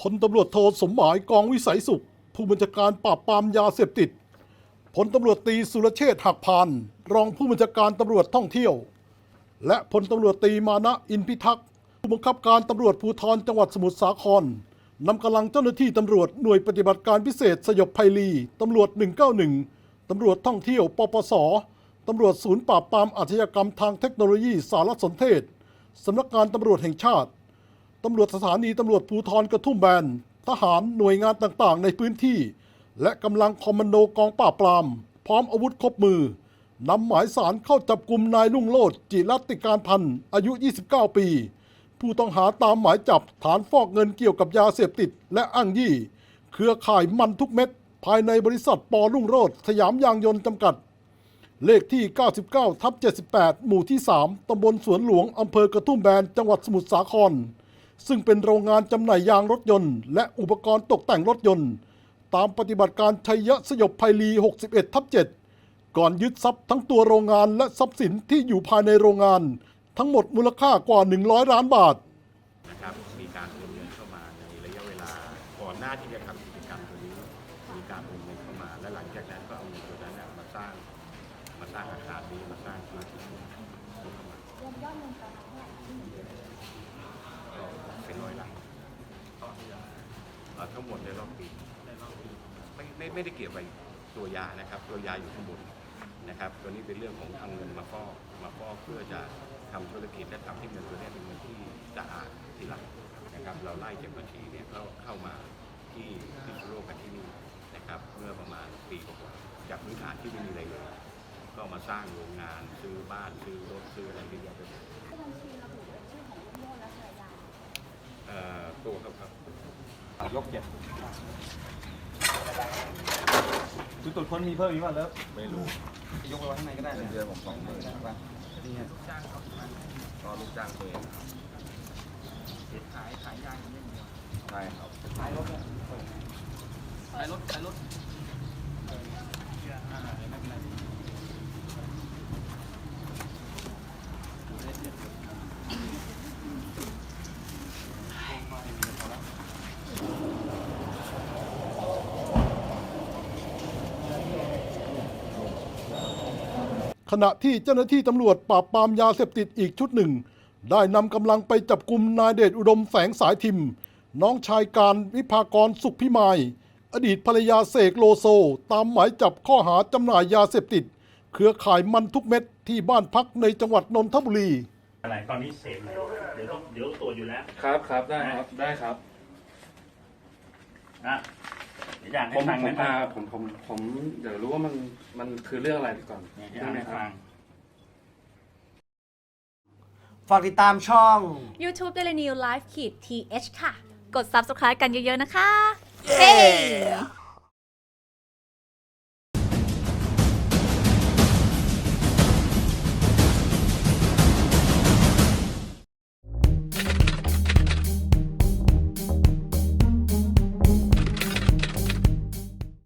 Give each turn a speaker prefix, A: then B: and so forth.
A: พลตำรวจโทสมหมายกองวิสัยสุข ผู้บัญชาการปราบปรามยาเสพติดพลตำรวจตีสุรเชษฐ์หักพานรองผู้บัญชาการตำรวจท่องเที่ยว และพลตำรวจตีมานะอินพิทักษ์ผู้บังคับการตำรวจภูธรจังหวัดสมุทรสาครนำกำลังเจ้าหน้าที่ตำรวจหน่วยปฏิบัติการพิเศษสยบภัยรีตำรวจ 191 ตำรวจท่องเที่ยว ปปส ตำรวจศูนย์ปราบปรามอาชญากรรมทางเทคโนโลยีสารสนเทศสำนักงานตำรวจแห่งชาติ ตำรวจสถานีตำรวจภูธรกระทุ่มแบน ทหารหน่วยงานต่างๆ ในพื้นที่ และกำลังคอมมานโดกองปราบปราม พร้อมอาวุธครบมือนำหมายสารเข้าจับกลุ่มนายลุ่งโลดจิรัติการพันธ์อายุ 29 ปี ผู้ต้องหาตามหมายจับฐานฟอกเงินเกี่ยวกับยาเสพติด และอ้างยี่ เครือข่ายมันทุกเม็ด ภายในบริษัทปอรุ่งโรดสยามยางยนต์จำกัด เลขที่ 99ทับ78 หมู่ที่ 3ตำบลสวนหลวงอำเภอกระทุ่มแบน จังหวัดสมุทรสาคร ซึ่งเป็นโรงงานจำหน่ายยางรถยนต์ และอุปกรณ์ตกแต่งรถยนต์ ตามปฏิบัติการชัยยะสยบภัยรี61 ทับ 7 ก่อนยึดทรัพย์ทั้งตัวโรงงานและทรัพย์สินที่อยู่ภายในโรงงาน ทั้งหมดมูลค่ากว่า 100 ล้านบาท
B: นะครับมีการโอนเงินเข้ามาในระยะเวลาก่อนหน้าที่จะทำกิจกรรมตัวนี้มีการโอนเงินเข้ามา และหลังจากนั้นก็เอาเงินตัวนั้นน่ะมาสร้างมาสร้างอาคารนี้มาสร้างธุรกิจนี้เข้ามาก็เป็นร้อยล้านเอ่อ ทั้งหมดในรอบปีไม่ไม่ไม่ได้เกี่ยวกับตัวยานะครับ ตัวยาอยู่ข้างบนนะครับ ตัวนี้เป็นเรื่องของเอาเงินมาฟอกมาฟอกเพื่อจะทำธุรกิจและทำให้เงินตัวนี้เป็นเงินที่สะอาดทีหลังนะครับ เราไล่จากบัญชีเนี่ยเข้าเข้ามาที่ที่โลกกันที่นี่นะครับ เมื่อประมาณปีกว่าจากพื้นฐานที่ไม่มีอะไรเลยก็มาสร้างโรงงานซื้อบ้านซื้อรถซื้ออะไรเยอะแยะไปหมด
C: ยกเจ็ดจุดตรวจค้นมีเพิ่มอีกป่ะเลิฟ
B: ไม่รู้
C: ยกไปไว้ข้างในก็ได้เดือนผมสองหมื่นใช่ป่ะนี่ไง
B: ก็ลูกจ้างตัวเอง
C: ขายขายยางอย่างเดียว
B: ใช่ครับ
C: ขายรถเนี่ยขายรถขายรถ
A: ขณะที่เจ้าหน้าที่ตำรวจปราบปรามยาเสพติดอีกชุดหนึ่ง ได้นำกำลังไปจับกลุ่มนายเดชอุดมแสงสายทิม น้องชายการวิภากรสุขพิมาย อดีตภรรยาเสกโลโซ ตามหมายจับข้อหาจำหน่ายยาเสพติด เครือข่ายมันทุกเม็ดที่บ้านพักในจังหวัดนนทบุรี
D: อะไรตอนนี้เสพอยู่เดี๋ยวต้องเดี๋ยวตรวจอยู่แล้ว
E: ครับครับได้ครับได้ครับ
D: นะเดี๋ยว อยาก
E: ผ
D: ให้
E: ม
D: ฟัง
E: ผม
D: นะครั
E: อ่า
D: บ
E: ผมผมผมเดี๋ยวรู้ว่ามันมันคือเรื่องอะไรก่อน
D: เนี่ยอยา
E: ได้
D: ก
E: ไหม
D: ให้
E: ครับ
D: ฟัง
F: ฝากติดตามช่อง
G: YouTube Daily New Life ขีด th ค่ะ
H: กด subscribe กันเยอะ ๆ นะคะ
F: เย้